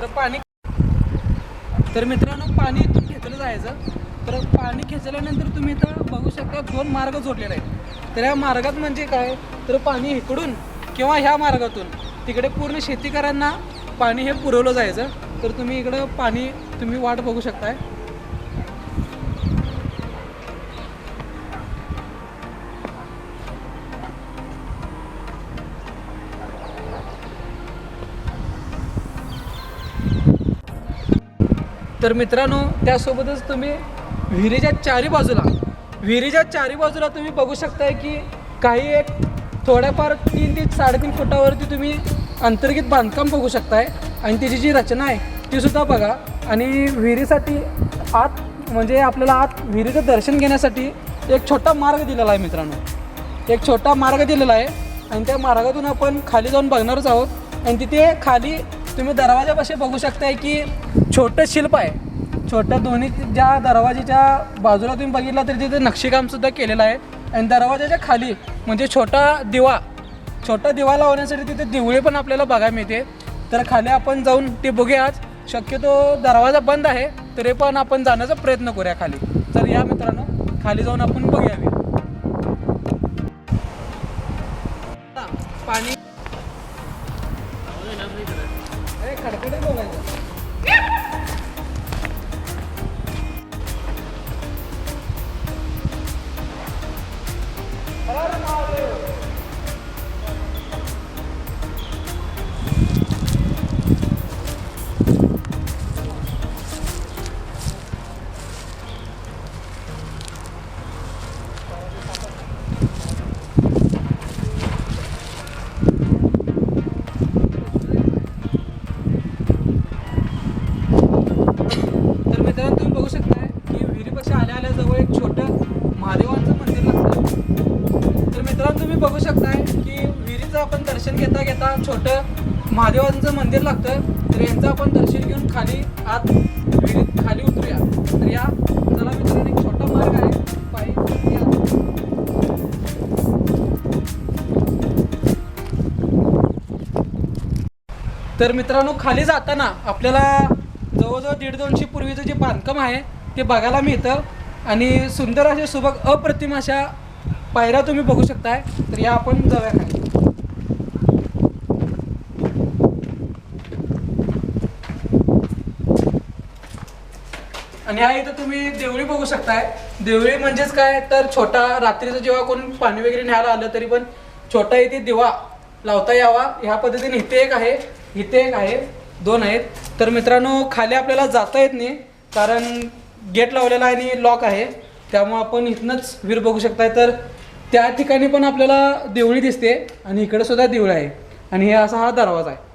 तर पाणी तर मित्रांनो पाणी इथून खेचलं जायचं. तर पाणी खेचल्यानंतर तुम्ही इथं बघू शकता दोन मार्ग जोडलेले आहेत. तर या मार्गात म्हणजे काय? तर पाणी इकडून किंवा ह्या मार्गातून तिकडे पूर्ण शेतीकऱ्यांना पाणी हे पुरवलं जायचं. तर तुम्ही इकडं पाणी तुम्ही वाट बघू शकताय. तर मित्रांनो त्यासोबतच तुम्ही विहिरीच्या चारी बाजूला विहिरीच्या चारी बाजूला तुम्ही बघू शकताय की काही एक थोड्याफार तीन ते साडेतीन फुटावरती तुम्ही अंतर्गत बांधकाम बघू शकताय. आणि त्याची जी रचना आहे ती सुद्धा बघा. आणि विहिरीसाठी आत म्हणजे आपल्याला आत विहिरीचं दर्शन घेण्यासाठी एक छोटा मार्ग दिलेला आहे मित्रांनो. एक छोटा मार्ग दिलेला आहे. आणि त्या मार्गातून आपण खाली जाऊन बघणारच आहोत. आणि तिथे खाली तुम्ही दरवाजापाशी बघू शकताय की छोटं शिल्प आहे. छोट्या दोन्ही ज्या दरवाजाच्या बाजूला तुम्ही बघितलं तरी तिथे नक्षीकामसुद्धा केलेलं आहे. आणि दरवाजाच्या खाली म्हणजे छोटा दिवा छोटा दिवा लावण्यासाठी तिथे दिवळे पण आपल्याला बघायला मिळते. तर खाली आपण जाऊन ते बघूया आज. शक्यतो दरवाजा बंद आहे तरी पण आपण जाण्याचा प्रयत्न करूया खाली. तर या मित्रांनो खाली जाऊन आपण बघूया. കിടക്കട്ടെ मित्रांनो तुम्ही बघू शकताय की विहिरीचं आपण दर्शन घेता घेता छोटं महादेवांचं मंदिर लागतं तर यांचं आपण दर्शन घेऊन खाली आत विहिरीत खाली उतरूया. तर या चला मित्रांनो एक छोटा मार्ग आहे. पायी तर मित्रांनो खाली जाताना आपल्याला जवळजवळ दीड दोनशे पूर्वीचं जे बांधकाम आहे ते बघायला मिळतं. आणि सुंदर असे सुबक अप्रतिम अशा पायऱ्या तुम्ही बघू शकताय तर या आपण जाऊया खाली. आणि या इथं तुम्ही देवळी बघू शकताय. देवळी म्हणजेच काय? तर छोटा रात्रीचं जेव्हा कोण पाणी वगैरे न्यायला आलं तरी पण छोटा इथे दिवा लावता यावा. ह्या पद्धतीने इथे एक आहे इथे एक आहे दोन आहेत. तर मित्रांनो खाली आपल्याला जाता येत नाही कारण गेट लावलेला आहे आणि लॉक आहे. त्यामुळे आपण इथनंच वीर बघू शकताय. तर त्या ठिकाणी पण आपल्याला देवळी दिसते आणि इकडे सुद्धा देऊळ आहे. आणि हे असा हा दरवाजा आहे.